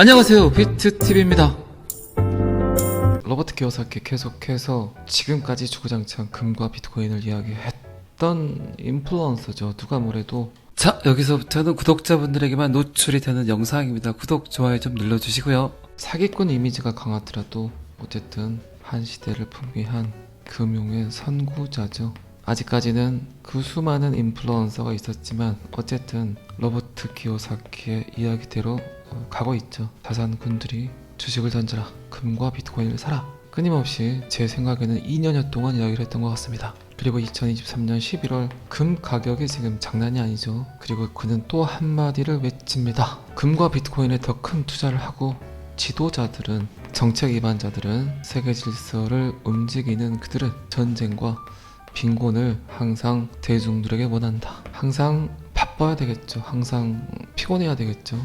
안녕하세요. 비트TV입니다. 로버트 키오사키 계속해서 지금까지 주구장창 금과 비트코인을 이야기했던 인플루언서죠. 누가 뭐래도. 자 여기서부터는 구독자분들에게만 노출이 되는 영상입니다. 구독 좋아요 좀 눌러주시고요. 사기꾼 이미지가 강하더라도 어쨌든 한 시대를 풍미한 금융의 선구자죠. 아직까지는 그 수많은 인플루언서가 있었지만 어쨌든 로버트 키오사키의 이야기대로 어, 가고 있죠. 자산군들이 주식을 던져라. 금과 비트코인을 사라. 끊임없이 제 생각에는 2년여 동안 이야기를 했던 것 같습니다. 그리고 2023년 11월 금 가격이 지금 장난이 아니죠. 그리고 그는 또 한마디를 외칩니다. 금과 비트코인에 더 큰 투자를 하고 지도자들은 정책 위반자들은 세계 질서를 움직이는 그들은 전쟁과 빈곤을 항상 대중들에게 원한다. 항상 바빠야 되겠죠. 항상 피곤해야 되겠죠.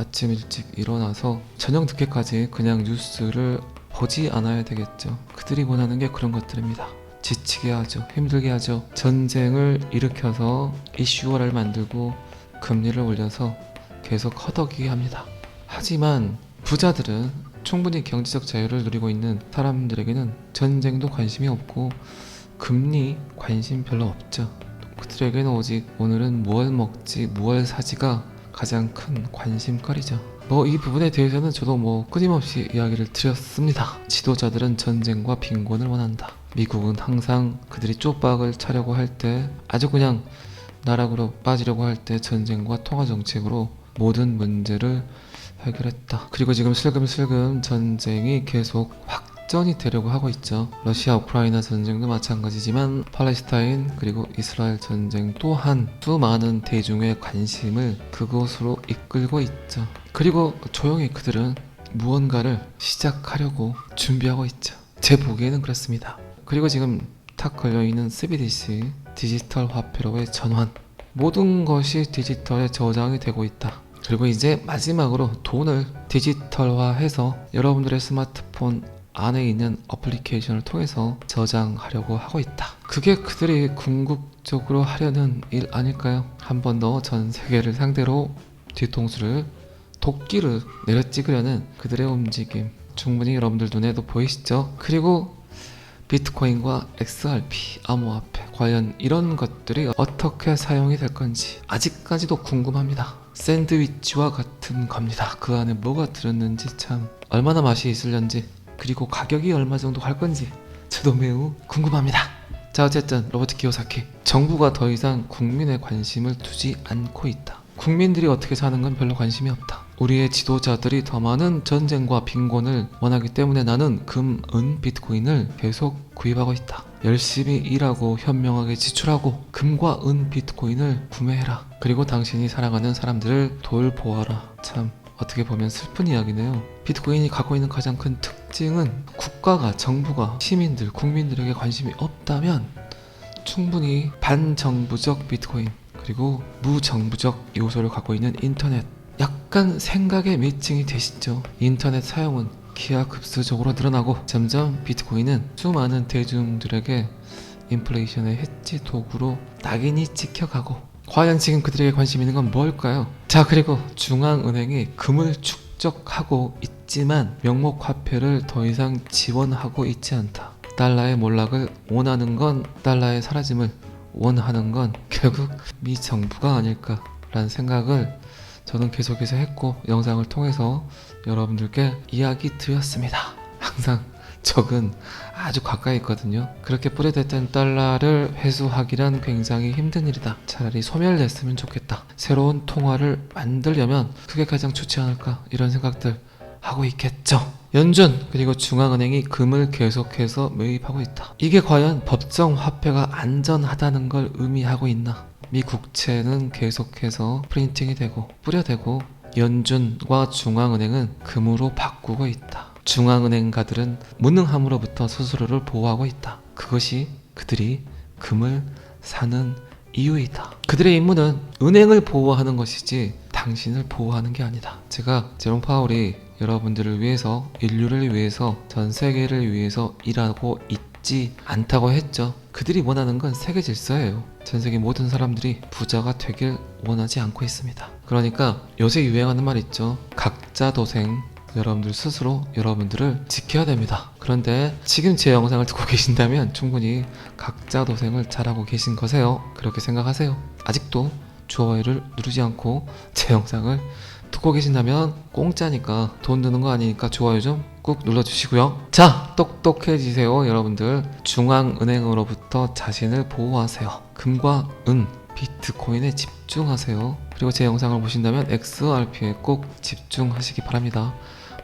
아침 일찍 일어나서 저녁 늦게까지 그냥 뉴스를 보지 않아야 되겠죠. 그들이 원하는 게 그런 것들입니다. 지치게 하죠. 힘들게 하죠. 전쟁을 일으켜서 이슈화를 만들고 금리를 올려서 계속 허덕이게 합니다. 하지만 부자들은 충분히 경제적 자유를 누리고 있는 사람들에게는 전쟁도 관심이 없고 금리 관심 별로 없죠. 그들에게는 오직 오늘은 무얼 먹지, 무얼 사지가 가장 큰 관심거리죠. 뭐이 부분에 대해서는 저도 뭐 끊임없이 이야기를 드렸습니다. 지도자들은 전쟁과 빈곤을 원한다. 미국은 항상 그들이 쪽박을 차려고 할 때 아주 그냥 나락으로 빠지려고 할 때 전쟁과 통화 정책으로 모든 문제를 해결했다. 그리고 지금 슬금슬금 전쟁이 계속 확 전이 되려고 하고 있죠. 러시아 우크라이나 전쟁도 마찬가지지만 팔레스타인 그리고 이스라엘 전쟁 또한 수많은 대중의 관심을 그곳으로 이끌고 있죠. 그리고 조용히 그들은 무언가를 시작하려고 준비하고 있죠. 제 보기에는 그렇습니다. 그리고 지금 탁 걸려 있는 CBDC 디지털 화폐로의 전환 모든 것이 디지털에 저장이 되고 있다. 그리고 이제 마지막으로 돈을 디지털화해서 여러분들의 스마트폰 안에 있는 어플리케이션을 통해서 저장하려고 하고 있다. 그게 그들이 궁극적으로 하려는 일 아닐까요? 한 번 더 전 세계를 상대로 뒤통수를 도끼를 내려 찍으려는 그들의 움직임 충분히 여러분들 눈에도 보이시죠? 그리고 비트코인과 XRP, 암호화폐 과연 이런 것들이 어떻게 사용이 될 건지 아직까지도 궁금합니다. 샌드위치와 같은 겁니다. 그 안에 뭐가 들었는지 참 얼마나 맛이 있을런지 그리고 가격이 얼마 정도 할 건지 저도 매우 궁금합니다. 자 어쨌든 로버트 키오사키 정부가 더 이상 국민의 관심을 두지 않고 있다. 국민들이 어떻게 사는 건 별로 관심이 없다. 우리의 지도자들이 더 많은 전쟁과 빈곤을 원하기 때문에 나는 금, 은, 비트코인을 계속 구입하고 있다. 열심히 일하고 현명하게 지출하고 금과 은, 비트코인을 구매해라. 그리고 당신이 사랑하는 사람들을 돌보아라. 참 어떻게 보면 슬픈 이야기네요. 비트코인이 갖고 있는 가장 큰 특징은 국가가, 정부가, 시민들, 국민들에게 관심이 없다면 충분히 반정부적 비트코인 그리고 무정부적 요소를 갖고 있는 인터넷 약간 생각에 매칭이 되시죠 인터넷 사용은 기하급수적으로 늘어나고 점점 비트코인은 수많은 대중들에게 인플레이션의 해치 도구로 낙인이 찍혀가고 과연 지금 그들에게 관심 있는 건 뭘까요? 자 그리고 중앙은행이 금을 축적하고 있지만 명목 화폐를 더 이상 지원하고 있지 않다. 달러의 몰락을 원하는 건 달러의 사라짐을 원하는 건 결국 미 정부가 아닐까라는 생각을 저는 계속해서 했고 영상을 통해서 여러분들께 이야기 드렸습니다. 항상 적은 아주 가까이 있거든요. 그렇게 뿌려댔던 달러를 회수하기란 굉장히 힘든 일이다. 차라리 소멸됐으면 좋겠다. 새로운 통화를 만들려면 그게 가장 좋지 않을까 이런 생각들 하고 있겠죠. 연준 그리고 중앙은행이 금을 계속해서 매입하고 있다. 이게 과연 법정 화폐가 안전하다는 걸 의미하고 있나? 미 국채는 계속해서 프린팅이 되고 뿌려대고 연준과 중앙은행은 금으로 바꾸고 있다. 중앙은행가들은 무능함으로부터 스스로를 보호하고 있다. 그것이 그들이 금을 사는 이유이다. 그들의 임무는 은행을 보호하는 것이지 당신을 보호하는 게 아니다. 제가 제롬 파월이 여러분들을 위해서 인류를 위해서 전 세계를 위해서 일하고 있지 않다고 했죠. 그들이 원하는 건 세계 질서예요. 전 세계 모든 사람들이 부자가 되길 원하지 않고 있습니다. 그러니까 요새 유행하는 말 있죠. 각자 도생. 여러분들 스스로 여러분들을 지켜야 됩니다. 그런데 지금 제 영상을 듣고 계신다면 충분히 각자 도생을 잘하고 계신 거세요. 그렇게 생각하세요. 아직도 좋아요를 누르지 않고 제 영상을 듣고 계신다면 공짜니까 돈 드는 거 아니니까 좋아요 좀 꾹 눌러주시고요. 자, 똑똑해지세요, 여러분들. 중앙은행으로부터 자신을 보호하세요. 금과 은, 비트코인에 집중하세요. 그리고 제 영상을 보신다면 XRP에 꼭 집중하시기 바랍니다.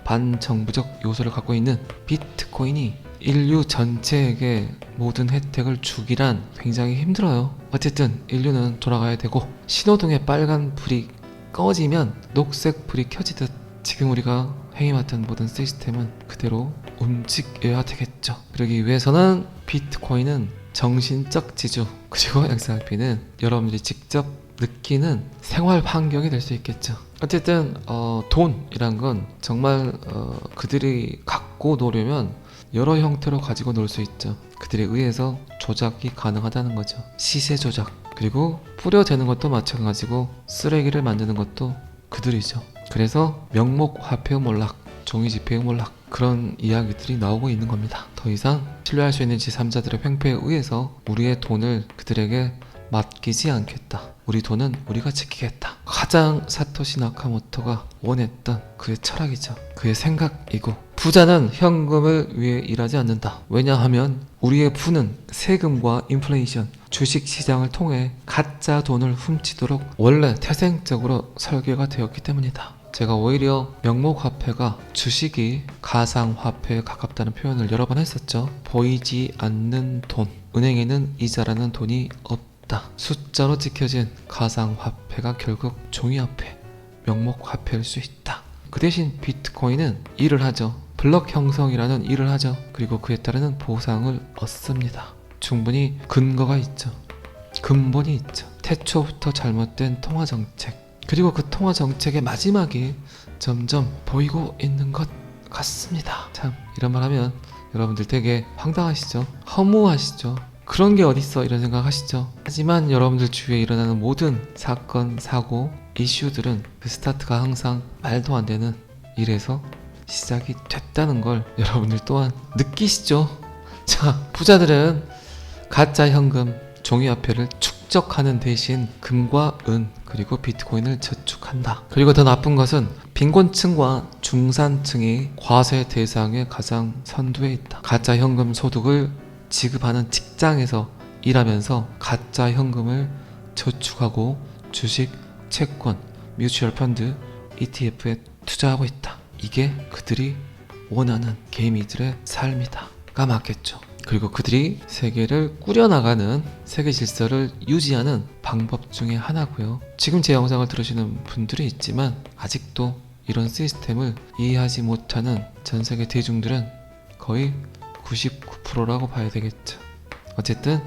반정부적 요소를 갖고 있는 비트코인이 인류 전체에게 모든 혜택을 주기란 굉장히 힘들어요. 어쨌든 인류는 돌아가야 되고 신호등의 빨간 불이 꺼지면 녹색 불이 켜지듯 지금 우리가 행해왔던 모든 시스템은 그대로 움직여야 되겠죠. 그러기 위해서는 비트코인은 정신적 지주 그리고 XRP는 여러분들이 직접 느끼는 생활 환경이 될 수 있겠죠. 어쨌든 어, 돈이란 건 정말 어, 그들이 갖고 노려면 여러 형태로 가지고 놀 수 있죠. 그들에 의해서 조작이 가능하다는 거죠. 시세 조작 그리고 뿌려대는 것도 마찬가지고 쓰레기를 만드는 것도 그들이죠. 그래서 명목 화폐 몰락, 종이 지폐 몰락 그런 이야기들이 나오고 있는 겁니다. 더 이상 신뢰할 수 있는 제3자들의 횡포에 의해서 우리의 돈을 그들에게 맡기지 않겠다. 우리 돈은 우리가 지키겠다. 가장 사토시 나카모토가 원했던 그의 철학이죠. 그의 생각이고 부자는 현금을 위해 일하지 않는다. 왜냐하면 우리의 부는 세금과 인플레이션, 주식 시장을 통해 가짜 돈을 훔치도록 원래 태생적으로 설계가 되었기 때문이다. 제가 오히려 명목 화폐가 주식이 가상 화폐에 가깝다는 표현을 여러 번 했었죠. 보이지 않는 돈. 은행에는 이자라는 돈이 없다. 숫자로 찍혀진 가상 화폐가 결국 종이 화폐, 명목 화폐일 수 있다. 그 대신 비트코인은 일을 하죠. 블럭 형성이라는 일을 하죠. 그리고 그에 따르는 보상을 얻습니다. 충분히 근거가 있죠. 근본이 있죠. 태초부터 잘못된 통화 정책. 그리고 그 통화 정책의 마지막이 점점 보이고 있는 것 같습니다. 참 이런 말 하면 여러분들 되게 황당하시죠? 허무하시죠? 그런 게 어딨어 이런 생각 하시죠? 하지만 여러분들 주위에 일어나는 모든 사건, 사고, 이슈들은 그 스타트가 항상 말도 안 되는 일에서 시작이 됐다는 걸 여러분들 또한 느끼시죠? 자, 부자들은 가짜 현금, 종이화폐를 축적하는 대신 금과 은 그리고 비트코인을 저축한다. 그리고 더 나쁜 것은 빈곤층과 중산층이 과세 대상의 가장 선두에 있다. 가짜 현금 소득을 지급하는 직장에서 일하면서 가짜 현금을 저축하고 주식, 채권, 뮤추얼 펀드, ETF에 투자하고 있다. 이게 그들이 원하는 개미들의 삶이다.가 맞겠죠. 그리고 그들이 세계를 꾸려나가는 세계 질서를 유지하는 방법 중에 하나고요. 지금 제 영상을 들으시는 분들이 있지만 아직도 이런 시스템을 이해하지 못하는 전 세계 대중들은 거의 99%라고 봐야 되겠죠. 어쨌든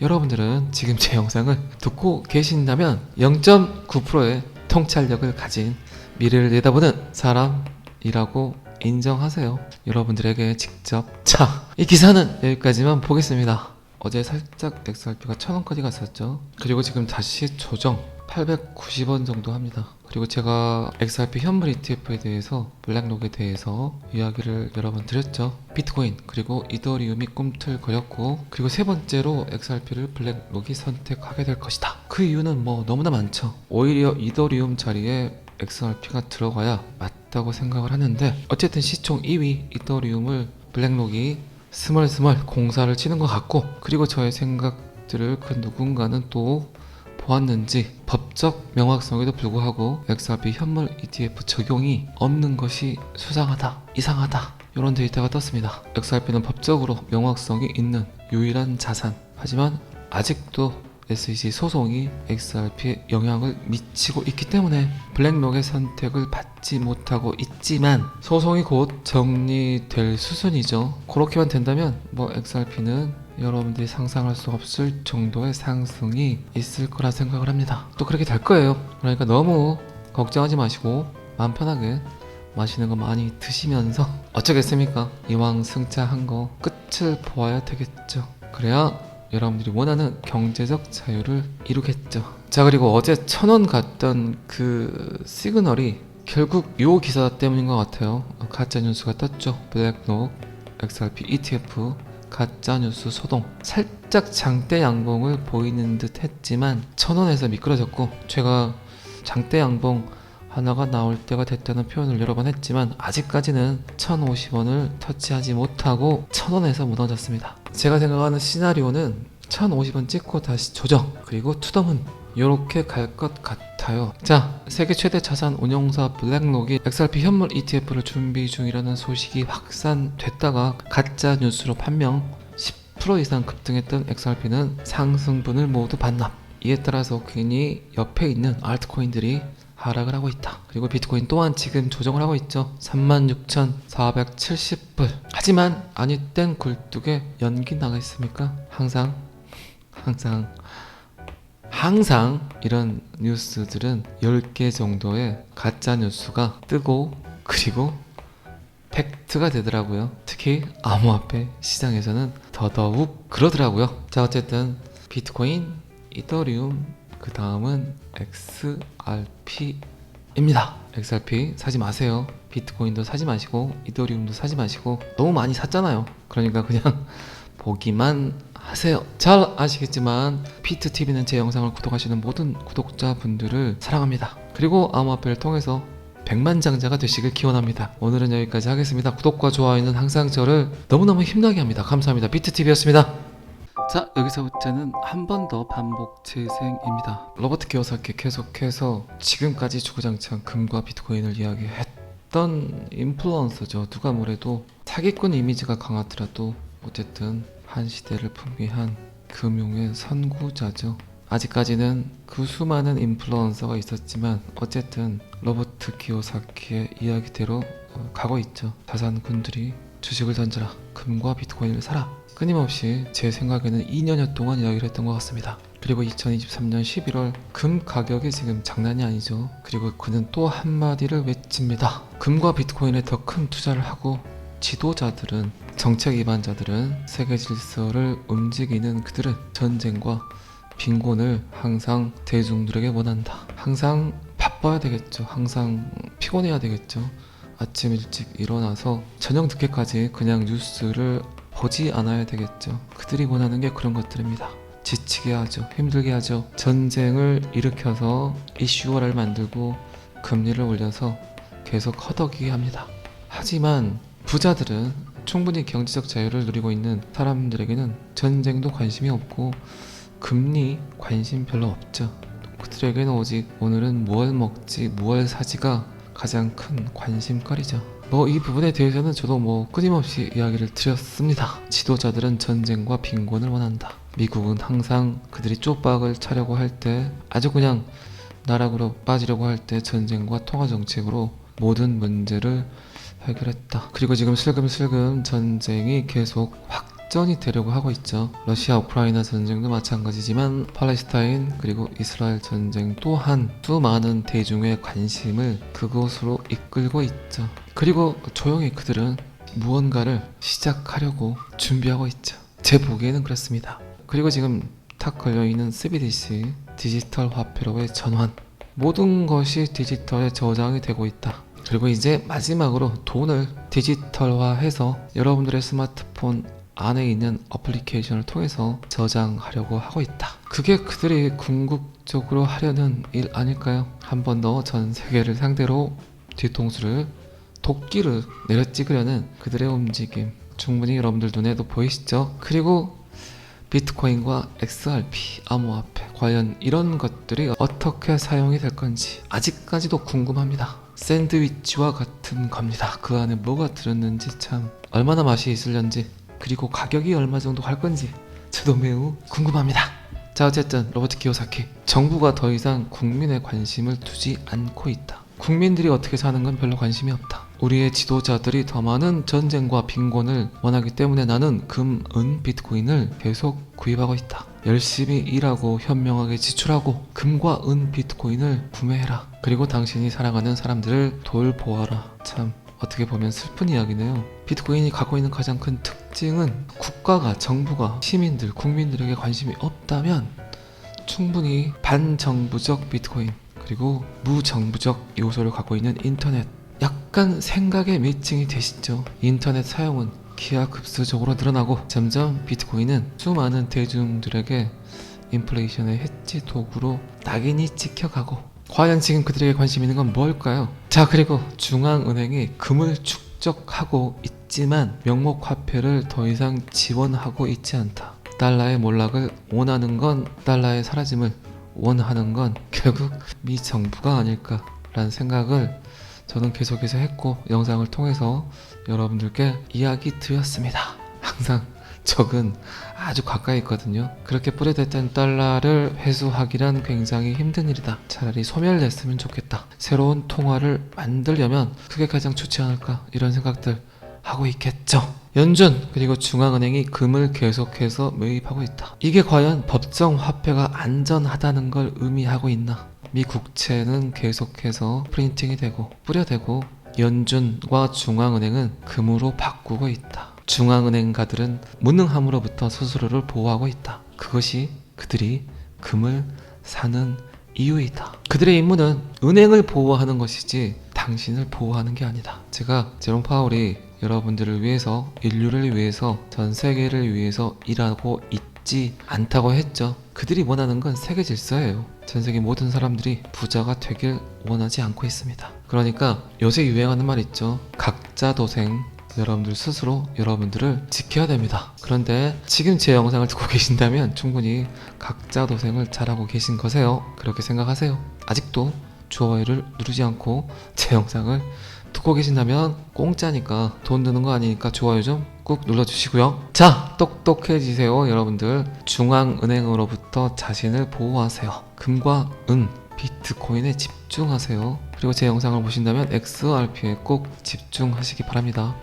여러분들은 지금 제 영상을 듣고 계신다면 0.9%의 통찰력을 가진 미래를 내다보는 사람이라고 인정하세요. 여러분들에게 직접. 자, 이 기사는 여기까지만 보겠습니다. 어제 살짝 XRP가 1000원까지 갔었죠. 그리고 지금 다시 조정 890원 정도 합니다. 그리고 제가 XRP 현물 ETF에 대해서 블랙록에 대해서 이야기를 여러 번 드렸죠. 비트코인 그리고 이더리움이 꿈틀거렸고 그리고 세 번째로 XRP를 블랙록이 선택하게 될 것이다. 그 이유는 뭐 너무나 많죠. 오히려 이더리움 자리에 XRP가 들어가야 맞다고 생각을 하는데 어쨌든 시총 2위 이더리움을 블랙록이 스멀스멀 공사를 치는 것 같고 그리고 저의 생각들을 그 누군가는 또 보았는지 법적 명확성에도 불구하고 XRP 현물 ETF 적용이 없는 것이 수상하다, 이상하다 이런 데이터가 떴습니다. XRP는 법적으로 명확성이 있는 유일한 자산 하지만 아직도 SEC 소송이 XRP에 영향을 미치고 있기 때문에 블랙록의 선택을 받지 못하고 있지만 소송이 곧 정리될 수순이죠. 그렇게만 된다면 뭐 XRP는 여러분들이 상상할 수 없을 정도의 상승이 있을 거라 생각을 합니다. 또 그렇게 될 거예요. 그러니까 너무 걱정하지 마시고 마음 편하게 맛있는 거 많이 드시면서 어쩌겠습니까? 이왕 승차한 거 끝을 보아야 되겠죠. 그래야 여러분들이 원하는 경제적 자유를 이루겠죠. 자 그리고 어제 천원 갔던 그 시그널이 결국 요 기사 때문인 것 같아요. 가짜 뉴스가 떴죠. 블랙록 XRP ETF 가짜 뉴스 소동. 살짝 장대 양봉을 보이는 듯 했지만 천 원에서 미끄러졌고 제가 장대 양봉 하나가 나올 때가 됐다는 표현을 여러 번 했지만 아직까지는 1,050원을 터치하지 못하고 1,000원에서 무너졌습니다. 제가 생각하는 시나리오는 1,050원 찍고 다시 조정 그리고 투덤은 이렇게 갈 것 같아요. 자, 세계 최대 자산 운용사 블랙록이 XRP 현물 ETF를 준비 중이라는 소식이 확산됐다가 가짜 뉴스로 판명 10% 이상 급등했던 XRP는 상승분을 모두 반납. 이에 따라서 괜히 옆에 있는 알트코인들이 하락을 하고 있다. 그리고 비트코인 또한 지금 조정을 하고 있죠. 36,470불. 하지만 아니 땐 굴뚝에 연기 나가 있습니까? 항상 항상 항상 이런 뉴스들은 10개 정도의 가짜 뉴스가 뜨고 그리고 팩트가 되더라고요. 특히 암호화폐 시장에서는 더더욱 그러더라고요. 자, 어쨌든 비트코인, 이더리움, 그 다음은 XRP입니다. XRP 사지 마세요. 비트코인도 사지 마시고 이더리움도 사지 마시고 너무 많이 샀잖아요. 그러니까 그냥 보기만 하세요. 잘 아시겠지만 피트 TV는 제 영상을 구독하시는 모든 구독자분들을 사랑합니다. 그리고 암호화폐를 통해서 백만장자가 되시길 기원합니다. 오늘은 여기까지 하겠습니다. 구독과 좋아요는 항상 저를 너무너무 힘나게 합니다. 감사합니다. 비트 TV였습니다. 자 여기서부터는 한 번 더 반복 재생입니다. 로버트 기어사키 계속해서 지금까지 주구장창 금과 비트코인을 이야기했던 인플루언서죠. 누가 뭐래도 사기꾼 이미지가 강하더라도 어쨌든 한 시대를 풍미한 금융의 선구자죠. 아직까지는 그 수많은 인플루언서가 있었지만 어쨌든 로버트 기요사키의 이야기대로 어, 가고 있죠. 자산군들이 주식을 던져라. 금과 비트코인을 사라. 끊임없이 제 생각에는 2년여 동안 이야기를 했던 것 같습니다. 그리고 2023년 11월 금 가격이 지금 장난이 아니죠. 그리고 그는 또 한마디를 외칩니다. 금과 비트코인에 더 큰 투자를 하고 지도자들은 정책 위반자들은 세계 질서를 움직이는 그들은 전쟁과 빈곤을 항상 대중들에게 원한다. 항상 바빠야 되겠죠. 항상 피곤해야 되겠죠. 아침 일찍 일어나서 저녁 늦게까지 그냥 뉴스를 보지 않아야 되겠죠. 그들이 원하는 게 그런 것들입니다. 지치게 하죠. 힘들게 하죠. 전쟁을 일으켜서 이슈화를 만들고 금리를 올려서 계속 허덕이게 합니다. 하지만 부자들은 충분히 경제적 자유를 누리고 있는 사람들에게는 전쟁도 관심이 없고 금리 관심 별로 없죠. 그들에게는 오직 오늘은 무얼 먹지, 무얼 사지가 가장 큰 관심거리죠. 뭐 이 부분에 대해서는 저도 뭐 끊임없이 이야기를 드렸습니다. 지도자들은 전쟁과 빈곤을 원한다. 미국은 항상 그들이 쪽박을 차려고 할 때 아주 그냥 나락으로 빠지려고 할 때 전쟁과 통화 정책으로 모든 문제를 해결했다. 그리고 지금 슬금슬금 전쟁이 계속 확 전이 되려고 하고 있죠. 러시아 우크라이나 전쟁도 마찬가지지만 팔레스타인 그리고 이스라엘 전쟁 또한 수많은 대중의 관심을 그곳으로 이끌고 있죠. 그리고 조용히 그들은 무언가를 시작하려고 준비하고 있죠. 제 보기에는 그렇습니다. 그리고 지금 탁 걸려 있는 CBDC 디지털 화폐로의 전환 모든 것이 디지털에 저장이 되고 있다. 그리고 이제 마지막으로 돈을 디지털화해서 여러분들의 스마트폰 안에 있는 어플리케이션을 통해서 저장하려고 하고 있다. 그게 그들이 궁극적으로 하려는 일 아닐까요? 한 번 더 전 세계를 상대로 뒤통수를 도끼를 내려 찍으려는 그들의 움직임 충분히 여러분들 눈에도 보이시죠? 그리고 비트코인과 XRP, 암호화폐 과연 이런 것들이 어떻게 사용이 될 건지 아직까지도 궁금합니다. 샌드위치와 같은 겁니다. 그 안에 뭐가 들었는지 참 얼마나 맛이 있을런지 그리고 가격이 얼마 정도 할 건지 저도 매우 궁금합니다. 자 어쨌든 로버트 키오사키 정부가 더 이상 국민의 관심을 두지 않고 있다. 국민들이 어떻게 사는 건 별로 관심이 없다. 우리의 지도자들이 더 많은 전쟁과 빈곤을 원하기 때문에 나는 금, 은, 비트코인을 계속 구입하고 있다. 열심히 일하고 현명하게 지출하고 금과 은, 비트코인을 구매해라. 그리고 당신이 사랑하는 사람들을 돌보아라. 참 어떻게 보면 슬픈 이야기네요. 비트코인이 갖고 있는 가장 큰 특징은 국가가, 정부가, 시민들, 국민들에게 관심이 없다면 충분히 반정부적 비트코인 그리고 무정부적 요소를 갖고 있는 인터넷 약간 생각에 매칭이 되시죠 인터넷 사용은 기하급수적으로 늘어나고 점점 비트코인은 수많은 대중들에게 인플레이션의 해치 도구로 낙인이 찍혀가고 과연 지금 그들에게 관심 있는 건 뭘까요? 자 그리고 중앙은행이 금을 축적하고 있지만 명목 화폐를 더 이상 지원하고 있지 않다. 달러의 몰락을 원하는 건 달러의 사라짐을 원하는 건 결국 미 정부가 아닐까라는 생각을 저는 계속해서 했고 영상을 통해서 여러분들께 이야기 드렸습니다. 항상 적은 아주 가까이 있거든요. 그렇게 뿌려댔던 달러를 회수하기란 굉장히 힘든 일이다. 차라리 소멸됐으면 좋겠다. 새로운 통화를 만들려면 그게 가장 좋지 않을까 이런 생각들 하고 있겠죠. 연준 그리고 중앙은행이 금을 계속해서 매입하고 있다. 이게 과연 법정 화폐가 안전하다는 걸 의미하고 있나? 미 국채는 계속해서 프린팅이 되고 뿌려대고 연준과 중앙은행은 금으로 바꾸고 있다. 중앙은행가들은 무능함으로부터 스스로를 보호하고 있다. 그것이 그들이 금을 사는 이유이다. 그들의 임무는 은행을 보호하는 것이지 당신을 보호하는 게 아니다. 제가 제롬 파월이 여러분들을 위해서 인류를 위해서 전 세계를 위해서 일하고 있지 않다고 했죠. 그들이 원하는 건 세계 질서예요. 전 세계 모든 사람들이 부자가 되길 원하지 않고 있습니다. 그러니까 요새 유행하는 말 있죠. 각자 도생 여러분들 스스로 여러분들을 지켜야 됩니다. 그런데 지금 제 영상을 듣고 계신다면 충분히 각자 도생을 잘하고 계신 거세요. 그렇게 생각하세요. 아직도 좋아요를 누르지 않고 제 영상을 듣고 계신다면 공짜니까 돈 드는 거 아니니까 좋아요 좀 꾹 눌러주시고요. 자, 똑똑해지세요, 여러분들. 중앙은행으로부터 자신을 보호하세요. 금과 은, 비트코인에 집중하세요. 그리고 제 영상을 보신다면 XRP에 꼭 집중하시기 바랍니다.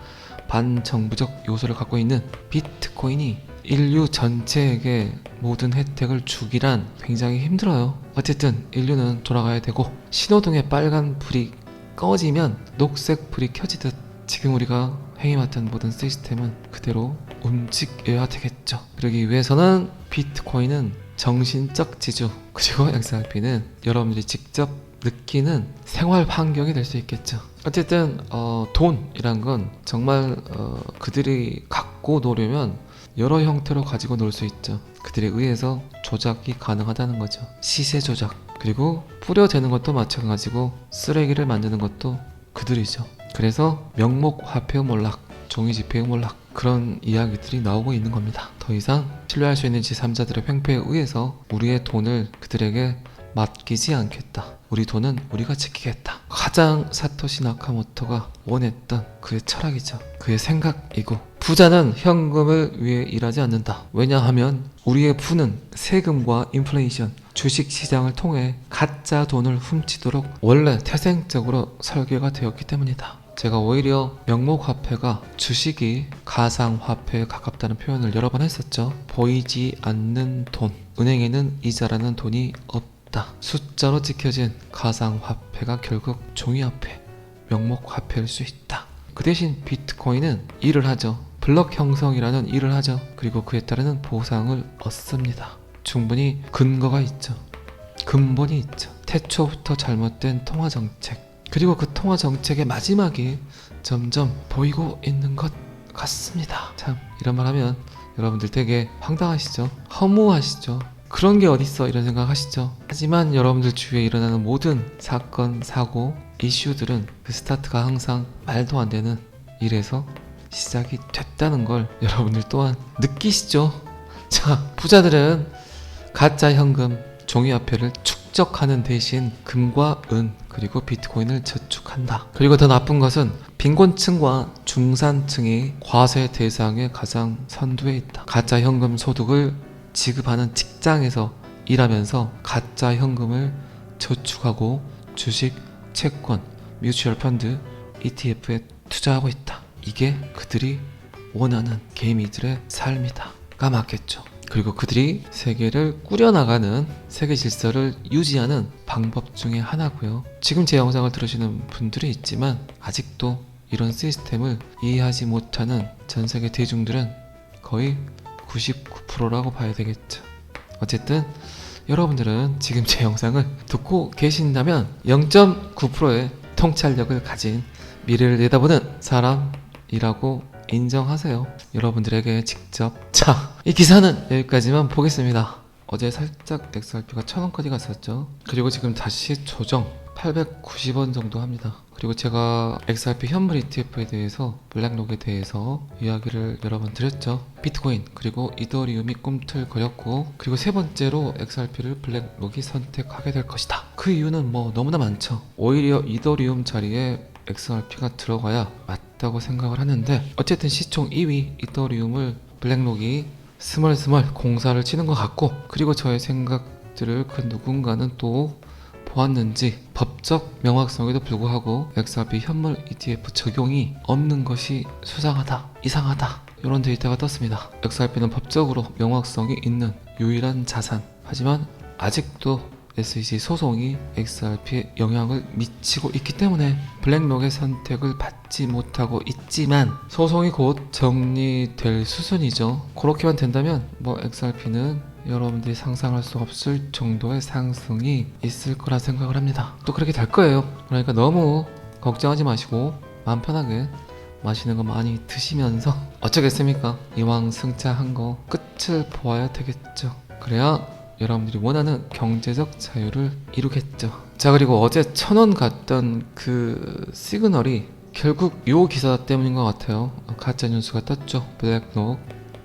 반정부적 요소를 갖고 있는 비트코인이 인류 전체에게 모든 혜택을 주기란 굉장히 힘들어요. 어쨌든 인류는 돌아가야 되고 신호등의 빨간 불이 꺼지면 녹색 불이 켜지듯 지금 우리가 행해왔던 모든 시스템은 그대로 움직여야 되겠죠. 그러기 위해서는 비트코인은 정신적 지주 그리고 XRP는 여러분들이 직접 느끼는 생활 환경이 될 수 있겠죠. 어쨌든 어, 돈이란 건 정말 어, 그들이 갖고 노려면 여러 형태로 가지고 놀 수 있죠. 그들에 의해서 조작이 가능하다는 거죠. 시세 조작 그리고 뿌려대는 것도 마찬가지고 쓰레기를 만드는 것도 그들이죠. 그래서 명목 화폐 몰락, 종이 지폐 몰락 그런 이야기들이 나오고 있는 겁니다. 더 이상 신뢰할 수 있는 제3자들의 횡포에 의해서 우리의 돈을 그들에게 맡기지 않겠다. 우리 돈은 우리가 지키겠다. 가장 사토시 나카모토가 원했던 그의 철학이죠. 그의 생각이고 부자는 현금을 위해 일하지 않는다. 왜냐하면 우리의 부는 세금과 인플레이션, 주식 시장을 통해 가짜 돈을 훔치도록 원래 태생적으로 설계가 되었기 때문이다. 제가 오히려 명목 화폐가 주식이 가상 화폐에 가깝다는 표현을 여러 번 했었죠. 보이지 않는 돈. 은행에는 이자라는 돈이 없다. 숫자로 찍혀진 가상 화폐가 결국 종이 화폐, 명목 화폐일 수 있다. 그 대신 비트코인은 일을 하죠. 블럭 형성이라는 일을 하죠. 그리고 그에 따르는 보상을 얻습니다. 충분히 근거가 있죠. 근본이 있죠. 태초부터 잘못된 통화 정책. 그리고 그 통화 정책의 마지막이 점점 보이고 있는 것 같습니다. 참 이런 말 하면 여러분들 되게 황당하시죠? 허무하시죠? 그런 게 어딨어 이런 생각 하시죠? 하지만 여러분들 주위에 일어나는 모든 사건, 사고, 이슈들은 그 스타트가 항상 말도 안 되는 일에서 시작이 됐다는 걸 여러분들 또한 느끼시죠? 자, 부자들은 가짜 현금, 종이화폐를 축적하는 대신 금과 은 그리고 비트코인을 저축한다. 그리고 더 나쁜 것은 빈곤층과 중산층이 과세 대상의 가장 선두에 있다. 가짜 현금 소득을 지급하는 직장에서 일하면서 가짜 현금을 저축하고 주식, 채권, 뮤추얼 펀드, ETF에 투자하고 있다. 이게 그들이 원하는 개미들의 삶이다.가 맞겠죠. 그리고 그들이 세계를 꾸려나가는 세계 질서를 유지하는 방법 중에 하나고요. 지금 제 영상을 들으시는 분들이 있지만 아직도 이런 시스템을 이해하지 못하는 전 세계 대중들은 거의 99%라고 봐야 되겠죠. 어쨌든 여러분들은 지금 제 영상을 듣고 계신다면 0.9%의 통찰력을 가진 미래를 내다보는 사람이라고 인정하세요. 여러분들에게 직접. 자, 이 기사는 여기까지만 보겠습니다. 어제 살짝 XRP가 1000원까지 갔었죠. 그리고 지금 다시 조정 890원 정도 합니다. 그리고 제가 XRP 현물 ETF에 대해서 블랙록에 대해서 이야기를 여러 번 드렸죠. 비트코인 그리고 이더리움이 꿈틀거렸고 그리고 세 번째로 XRP를 블랙록이 선택하게 될 것이다. 그 이유는 뭐 너무나 많죠. 오히려 이더리움 자리에 XRP가 들어가야 맞다고 생각을 하는데 어쨌든 시총 2위 이더리움을 블랙록이 스멀스멀 공사를 치는 것 같고 그리고 저의 생각들을 그 누군가는 또 보았는지 법적 명확성에도 불구하고 XRP 현물 ETF 적용이 없는 것이 수상하다, 이상하다 이런 데이터가 떴습니다. XRP는 법적으로 명확성이 있는 유일한 자산 하지만 아직도 SEC 소송이 XRP에 영향을 미치고 있기 때문에 블랙록의 선택을 받지 못하고 있지만 소송이 곧 정리될 수순이죠. 그렇게만 된다면 뭐 XRP는 여러분들이 상상할 수 없을 정도의 상승이 있을 거라 생각을 합니다. 또 그렇게 될 거예요. 그러니까 너무 걱정하지 마시고 마음 편하게 맛있는 거 많이 드시면서 어쩌겠습니까? 이왕 승차한 거 끝을 보아야 되겠죠. 그래야 여러분들이 원하는 경제적 자유를 이루겠죠. 자 그리고 어제 천원 갔던 그 시그널이 결국 요 기사 때문인 것 같아요. 가짜 뉴스가 떴죠. 블랙록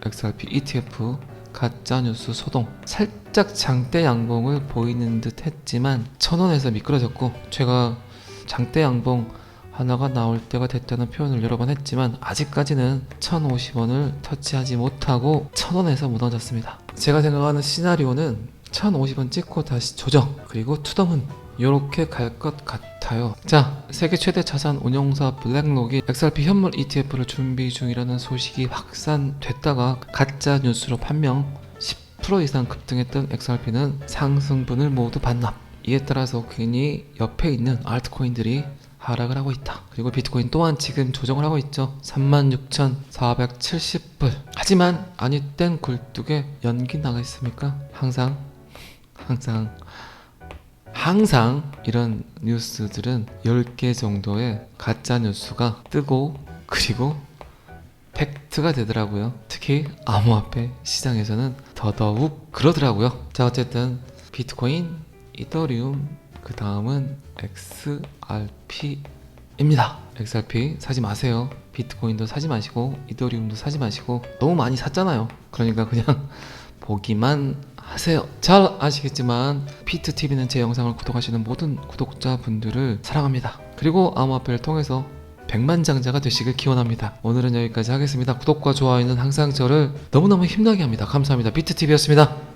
XRP ETF 가짜 뉴스 소동. 살짝 장대 양봉을 보이는 듯 했지만 천 원에서 미끄러졌고 제가 장대 양봉 하나가 나올 때가 됐다는 표현을 여러 번 했지만 아직까지는 1,050원을 터치하지 못하고 1,000원에서 무너졌습니다. 제가 생각하는 시나리오는 1,050원 찍고 다시 조정 그리고 투덤은 이렇게 갈 것 같아요. 자, 세계 최대 자산 운용사 블랙록이 XRP 현물 ETF를 준비 중이라는 소식이 확산됐다가 가짜 뉴스로 판명 10% 이상 급등했던 XRP는 상승분을 모두 반납. 이에 따라서 괜히 옆에 있는 알트코인들이 하락을 하고 있다. 그리고 비트코인 또한 지금 조정을 하고 있죠. 36,470불. 하지만 아니 땐 굴뚝에 연기 나가 있습니까? 항상 항상 항상 이런 뉴스들은 10개 정도의 가짜 뉴스가 뜨고 그리고 팩트가 되더라고요. 특히 암호화폐 시장에서는 더더욱 그러더라고요. 자, 어쨌든 비트코인, 이더리움, 그 다음은 XRP입니다. XRP 사지 마세요. 비트코인도 사지 마시고 이더리움도 사지 마시고 너무 많이 샀잖아요. 그러니까 그냥 보기만 하세요. 잘 아시겠지만 피트 TV는 제 영상을 구독하시는 모든 구독자분들을 사랑합니다. 그리고 암호화폐를 통해서 백만장자가 되시길 기원합니다. 오늘은 여기까지 하겠습니다. 구독과 좋아요는 항상 저를 너무너무 힘나게 합니다. 감사합니다. 비트 TV였습니다.